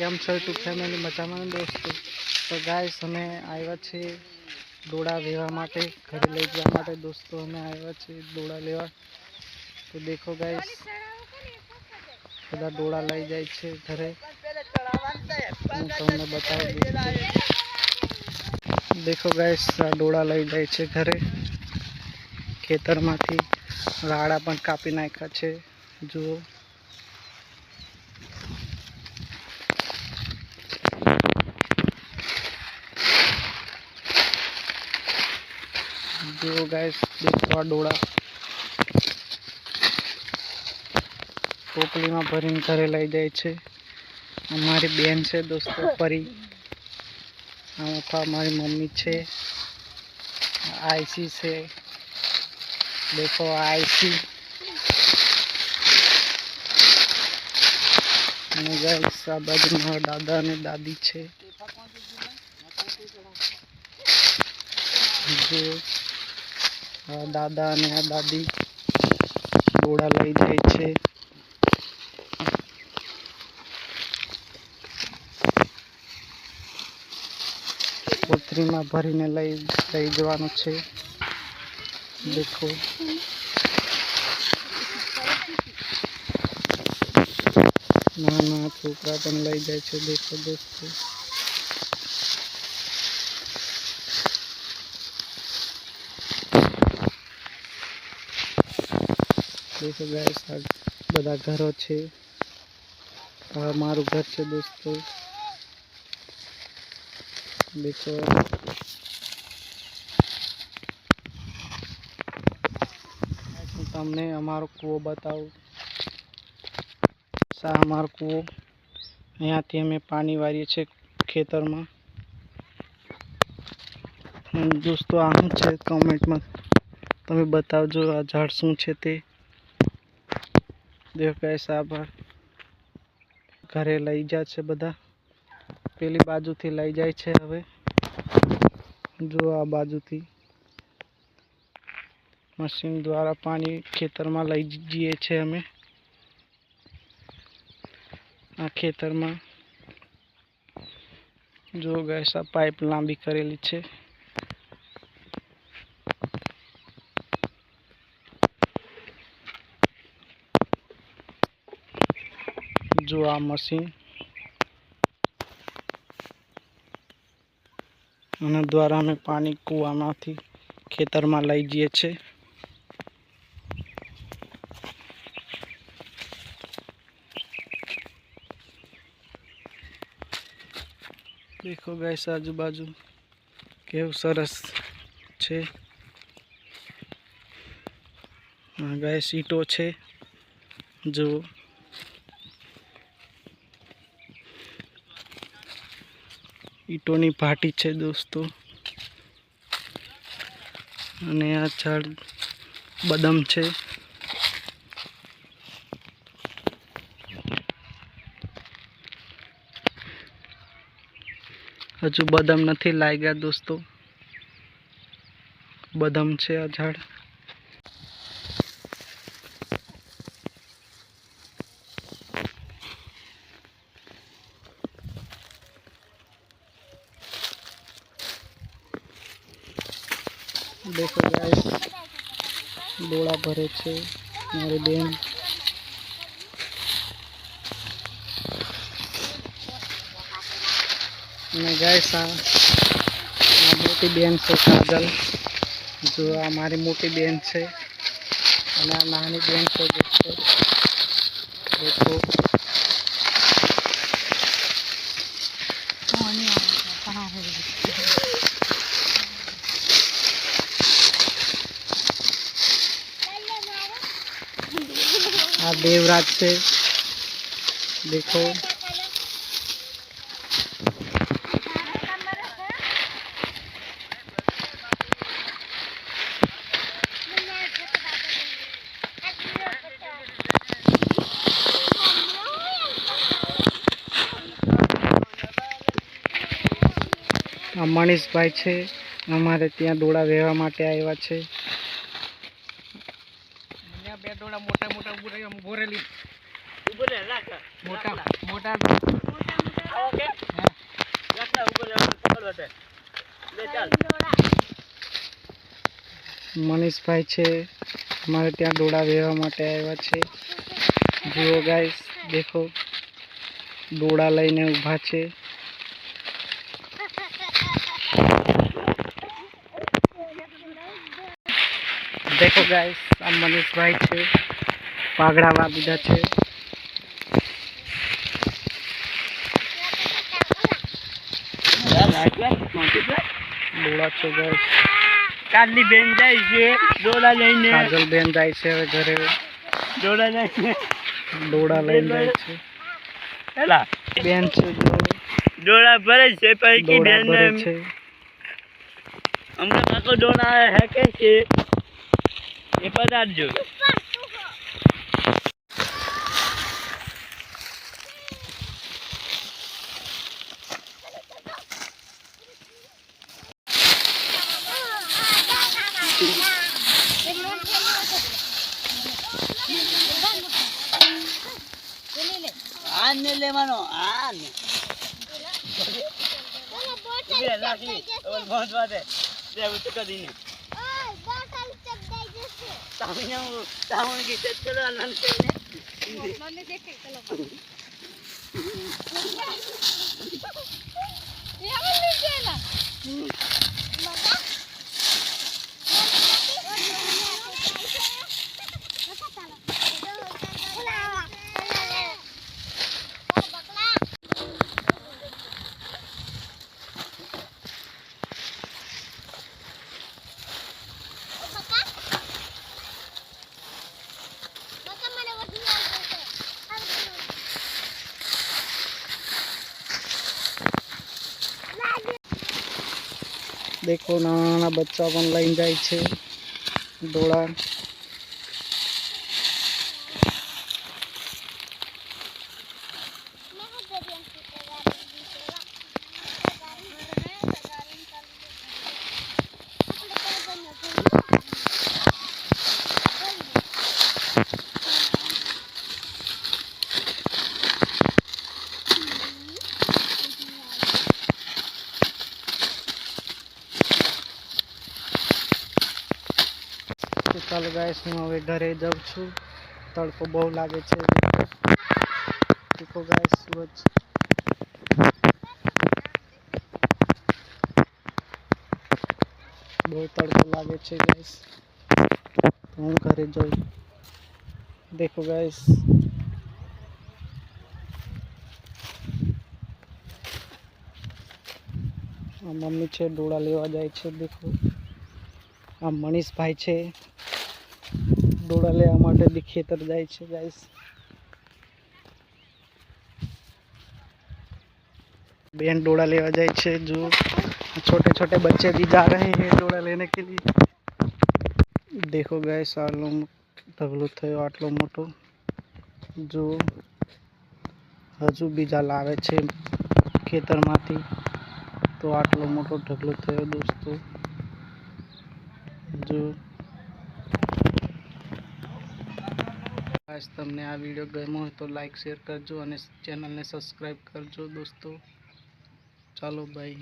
કેમ છો YouTube family મજામાં દોસ્તો? તો ગાઈસ અમે આવ્યા છીએ દોડા લેવા માટે, ઘરે લઈ જવા માટે. દોસ્તો, અમે આવ્યા છીએ દોડા લેવા. તો દેખો ગાઈસ બધા દોડા લઈ જાય છે ઘરે. હું તમને બતાવી દઉં દેખો ગાઈસ આ દોડા લઈ જાય છે ઘરે. ખેતરમાંથી રાડા પણ કાપી નાખ્યા છે. જુઓ. જુઓ गैस देखो આ ડોળા. ટોપલીમાં ભરીને ઘરે લઈ જાય છે. અમારી બેન છે દોસ્તો પરી આ મારી મમ્મી છે. આઈસી છે. દેખો આઈસી અને ગાઈસ આ મારા દાદા અને દાદી છે. જો આ દાદા અને આ દાદી ઘોડા લઈ જાય છે. કોથરીમાં ભરીને લઈ લઈ જવાનું છે. દેખો. નાના છોકરા પણ લઈ જાય છે. દેખો દોસ્તો દેખો ગાઈસ આ બધા ઘરો છે. આ મારું ઘર છે, દોસ્તો. દેખો હું તમને અમારો કૂવો બતાવું. સા, અમારો કૂવો. અહીંયાથી અમે પાણી વારીએ છીએ ખેતરમાં. અને દોસ્તો, આ શું છે? કમેન્ટમાં તમે બતાવજો, આ ઝાડ શું છે તે? દેખ કૈસા આભાર ઘરે લઈ જાય છે બધા. પેલી બાજુથી લઈ જાય છે હવે. જો આ બાજુથી મશીન દ્વારા પાણી ખેતરમાં લઈ જઈએ છીએ અમે. આ ખેતરમાં જો ગેસા પાઇપ લાંબી કરેલી છે. જો આ મશીન આના દ્વારા અમે પાણી કૂવામાંથી ખેતરમાં લઈ જઈએ છીએ. દેખો ગાઈસ, આજુબાજુ કેવું સરસ છે. ગાય સીટો છે. જુઓ. ઈંટોની ભાટી છે દોસ્તો. અને આ ઝાડ બદામ છે. હજુ બદામ નથી લાગ્યા દોસ્તો. બદામ છે આ ઝાડ. દેખો ગાઈસ ડોળા ભરે છે મારી બેન. અને ગાઈસ આ મોટી બેન છે કાજલ, જો આ મારી મોટી બેન છે. અને આ નાની બેન છે, દેખો. દેખો. આ દેવરાજ છે. દેખો. આ છે. અમારે ત્યાં દોડા વહેવા માટે આવ્યા છે. મોટા મોટા ઓકે રાખતા ઉપર પકડ વટે લે ચાલ. મનીષભાઈ છે. અમારે ત્યાં ડોળા વેવા માટે આવ્યા છે. જુઓ ગાઈસ દેખો. ડોળા લઈને ઊભા છે. દેખો ગાઈસ આ મનીષભાઈ છે. પાઘડા દીધા છે. ડોળા છે ગાઈસ કાલી બેન જાય છે દોડા લઈને. કાજલ બેન જાય છે હવે ઘરે. દોડા લઈને. ડોળા લઈને જાય છે. હેલા. બેન છે ભરે છે પૈકી બેન છે. અમને કાકો હે હેકે છે? એ પધારજો. આને લેવાનો આને. ઊભી રાખી દેખો નાના બચ્ચા પણ લઈને જાય છે. ડોળા તો હું હવે ઘરે જાઉં છું. તડકો બહુ લાગે છે. દીખો સૂરજ. બહુ તડકો લાગે છે ગાઈસ હું ઘરે જાઉં. દેખો ગાઈસ આ મમ્મી છે, ડોળા લેવા જાય છે, દેખો. આ મનીષભાઈ છે. ડોળા લેવા માટે બી ખેતર જાય છે ગાઈસ बहन डोड़ा लेवा जाए छे जो छोटे छोटे बच्चे भी जा रहे हैं डोड़ा लेने के लिए देखो गए सालों ઢગલો થયો આટલો મોટો જો હજુ બીજા લાવે છે ખેતરમાંથી તો આટલો મોટો ઢગલો થયો દોસ્તો જો આજ તમને આ વીડિયો ગમ્યો હોય તો લાઈક, શેર કરજો અને ચેનલને સબસ્ક્રાઈબ કરજો દોસ્તો. ચાલો બાય